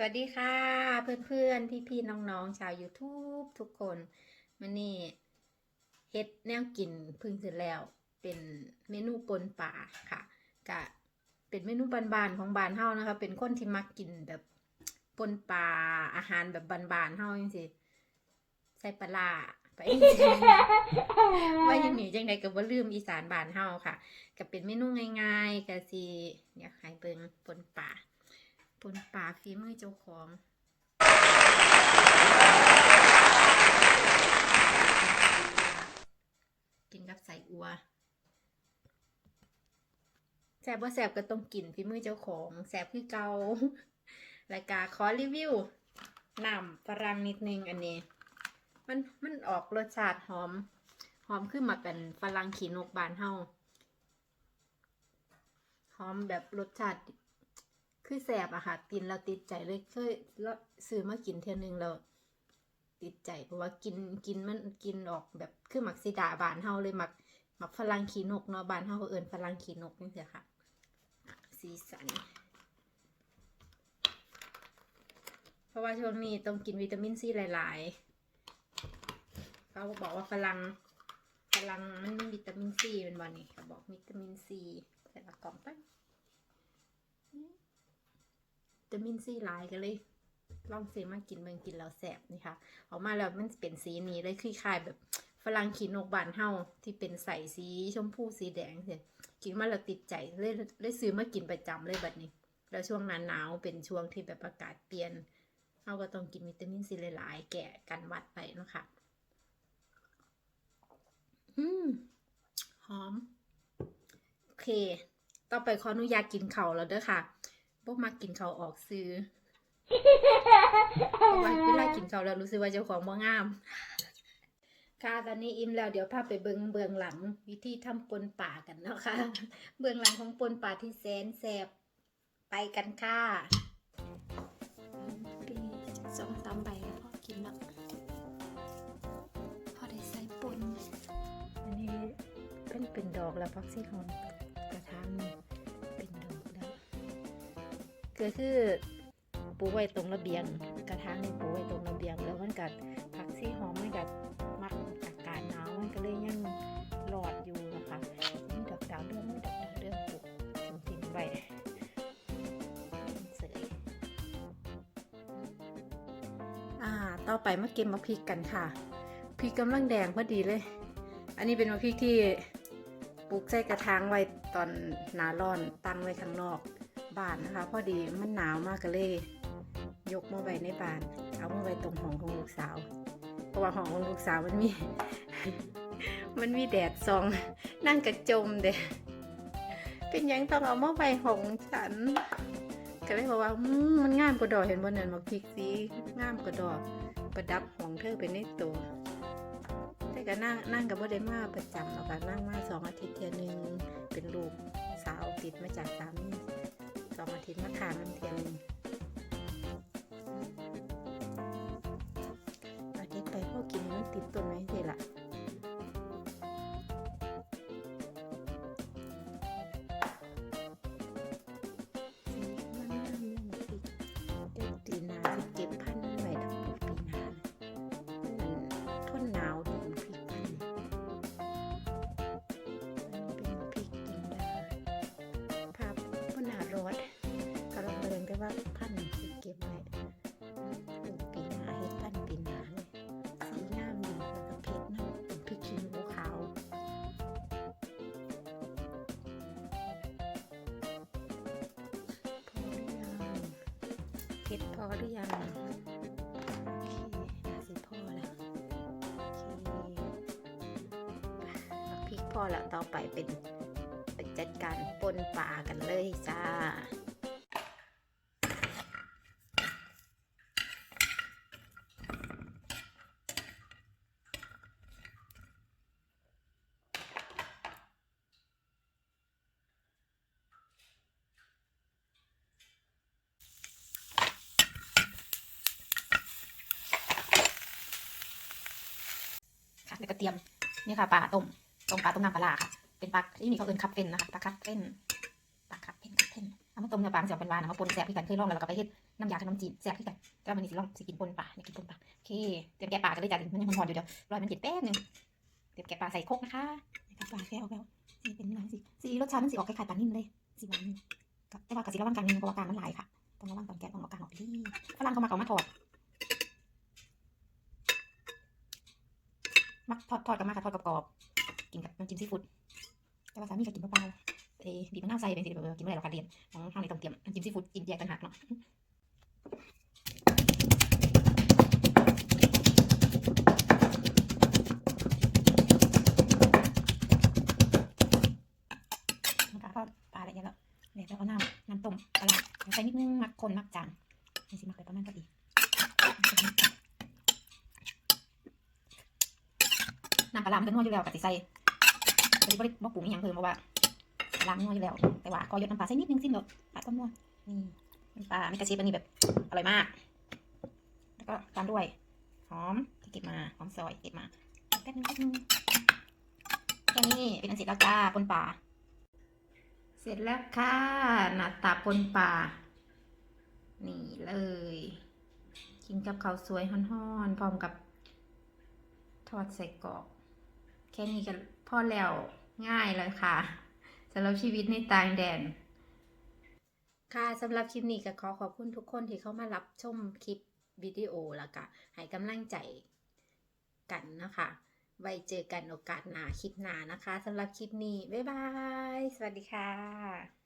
สวัสดีค่ะเพื่อนๆ พี่ๆ น้องๆ ชาว YouTube ทุกคนมันนี่เฮ็ดแนวกินพึ่งเสร็จแล้วเป็นเมนูปนป่าค่ะกะเป็นเมนูบานๆของบานเฮานะคะ เป็นคนที่มักกินแบบปนป่าอาหารแบบบานๆเฮาจังซี่ใส่ปลาไปจังซี่ว่าย่างนี้จังไดก็บ่ลืมอีสานบานเฮาค่ะก็เป็นเมนูง่ายๆก็สิอยากให้เบิ่งปนป่า ปนป่าฝีมือเจ้าของ กินกับใส่อัวแซบว่าแซบก็ต้องกินฝีมือเจ้าของแซบคือเการายการขอรีวิวน้ำฝรั่งนิดนึงอันนี้ มันมันออกรสชาติหอม หอมขึ้นมาเป็นฝรั่งขีนกบานเฮาหอมแบบรสชาติ คือแสบอะค่ะกินแล้วติดใจเลยเคยแล้วซื้อมากินเท่ยนึงแล้วติดใจเพราะว่ากินกินมันกินออกแบบคือหมักซิดาบานเฮาเลยหมักหมักฝรั่งขีนกเนาะบานเฮาเขาเอิ้นฝรั่งขีนกนี่เสียค่ะสีสัน เพราะว่าช่วงนี้ต้องกินวิตามินซีหลาย ๆ เขาบอกว่าฝรั่งฝรั่งมันมีวิตามินซีเป็นวันนี้เขาบอกวิตามินซีใส่ละกล่องไป ตามินซีหลายกันเลย ลองซื้อมากินเบิ่งกินแล้วแสบนี่ค่ะออกมาแล้วมันเป็นสีนี้เลยคล้ายๆแบบฝรั่งขีนกบานเฮาที่เป็นใสสีชมพูสีแดงเนี่ยกินมาแล้วติดใจเลยเลยซื้อมากินประจำเลยแบบนี้ แล้วช่วงหน้าหนาวเป็นช่วงที่แบบอากาศเปลี่ยนเฮาก็ต้องกินวิตามินซีหลายๆ แก่กันวัดไปนะคะอืมหอม โอเค ต่อไปขออนุญาตกินเข่าแล้วเด้อค่ะ พวกมากินเขาวออกซื้อเพราะว่าเวลากินเขาวแล้วรู้สึกว่าเจ้าของบ่งาม ค่ะตอนนี้อิ่มแล้วเดี๋ยวพาไปเบิงเบื้องหลัง วิธีทำปนป่ากันเนาะค่ะ เบื้องหลังของปนป่าที่แสนแสบไปกันค่ะปีสองสามใบพอกินแล้วพอได้ใส่ปนอันนี้เป็นเป็นดอกแล้วพักซี่หอมกระถางนี่ ก็คือปูไว้ตรงระเบียง กระถางนี่ปูไว้ตรงระเบียง แล้วมันกัดผักซี่หอมมันกัดมักอากาศหนาวมันก็เลยยังหลอดอยู่นะคะนี่ดอกดาวเรื่องนี่ดอกดาวเรื่องปลูกทิ้งไว้เสยอ่า ต่อไปมาเก็บมะพริกกันค่ะพริกกำลังแดงพอดีเลย อันนี้เป็นมะพริกที่ปลูกใส่กระถางไว้ตอนหนาร้อนตั้งไว้ข้างนอก บานนะคะ พอดีมันหนาวมากก็เลย ยกมาไว้ในบาน เอามาไว้ตรงห้องของลูกสาว เพราะว่าห้องของลูกสาวมันมี มันมีแดดส่อง นั่งกระจมเด้เป็นยังต้องเอามาไว้ห้องฉันก็เลยบอกว่ามันงามกว่าดอเห็นบนนั้นมะพริกสีงามกว่าดอประดับของเธอเป็นในตัวแต่ก็นั่งนั่งกับว่าได้มาประจำหรอกค่ะนั่งมาสองอาทิตย์เทียนึงเป็นลูกสาวติดมาจากสามี สองอาทิตย์มาทานน้ำเทียหนึงอาทิตย์ไปพวกกินมันติดต้นไม้สิล่ะสีำลังเรียนได้ว่าพันธุ์สิเก็บไว้ปลูกปีหนาเฮ็ดพันธุ์ปีหนาเลยสีงามดีแล้วก็พริกเนาะเป็นพริกขี้หนูขาวพอหรือยังเผ็ดพอหรือยังโอเคน่าสิพอแล้วโอเคบักพริกพอแล้วต่อไปเป็นเป็นจัดการปนปลากันเลยจ้า แล้วก็เตรียมนี่ค่ะปลาต้มต้มปลาต้มน้ำปลาค่ะ เป็นปลาที่นี่เขาเอิ้นคับเฟนนะคะปลาคับเฟนปลาคับเฟนคับเฟนเอามาต้มเนื้อปลามันจะออกเป็นวานนะมาปนแซ่บพี่กันเคยลองแล้วแล้วก็ไปเฮ็ดน้ำยาขนมจีนแซ่บพี่กันแต่ว่ามันนี่สิลองสิกินปนปลาอยากกินปนปลาโอเคเตรียมแกะปลากันเลยจ้ะมันยังหอนอยู่เดี๋ยวรอมันเย็นแป๊บนึงเตรียมแกะปลาใส่โคกนะคะปลาแกะออกแล้วสีเป็นนังสิสีรสชาติมันสิออกคล้ายๆปลานิ่มเลยสีหวานแต่ว่ากะสิระวังกลางนิดนึงเพราะว่ากลางมันหลายค่ะต้องระวังตอนแกะต้องเอากลางออกดีฝรั่งเขามาเขามาทอดมัก ทอดกันมากค่ะทอดกรอบๆกินกับน้ำจิ้มซีฟู้ดแต่ว่าสามีก็กินเปล่าๆเอ้บีบมะนาวใส่เป็นสิเออกินไม่ได้หรอกค่ะเรียนของทางในต้องเตรียมน้ำจิ้มซีฟู้ดกินแยกต่างหากเนาะแล้วเดี๋ยวเอาน้ำน้ำต้มปลาใส่นิดนึงมักคนมักจางนี่สิมักไปประมาณพอดี น้ำปลาร้ามันจะนัวอยู่แล้วกับสิใส่ก็เลยบ่ได้บ่ปรุงอหยังเพิ่มเพราะว่าล้างนัวอยู่แล้ว แต่ว่าก็ยดน้ำปลาใส่นิดนึงสิหยดปลาต้มนัวนี่น้ำปลาไม่กระเชฟอันนี้แบบอร่อยมาก แล้วก็ตามด้วยหอมที่เก็บมาหอมซอยเก็บมาแป๊บนึงแป๊บนึงแค่นี้เป็นอันเสร็จแล้วจ้าปนปลาเสร็จแล้วค่ะหน้าตาปนปลานี่เลยกินกับข้าวสวยฮ้อนๆพร้อมกับทอดใส่กรอก แค่นี้ก็พอแล้วง่ายเลยค่ะสำหรับชีวิตในต่างแดน ค่ะสำหรับคลิปนี้ก็ขอขอบคุณทุกคนที่เข้ามารับชมคลิปวิดีโอแล้วก็ให้กำลังใจกันนะคะไว้เจอกันโอกาสหน้าคลิปหน้านะคะสำหรับคลิปนี้ บ๊ายบาย สวัสดีค่ะ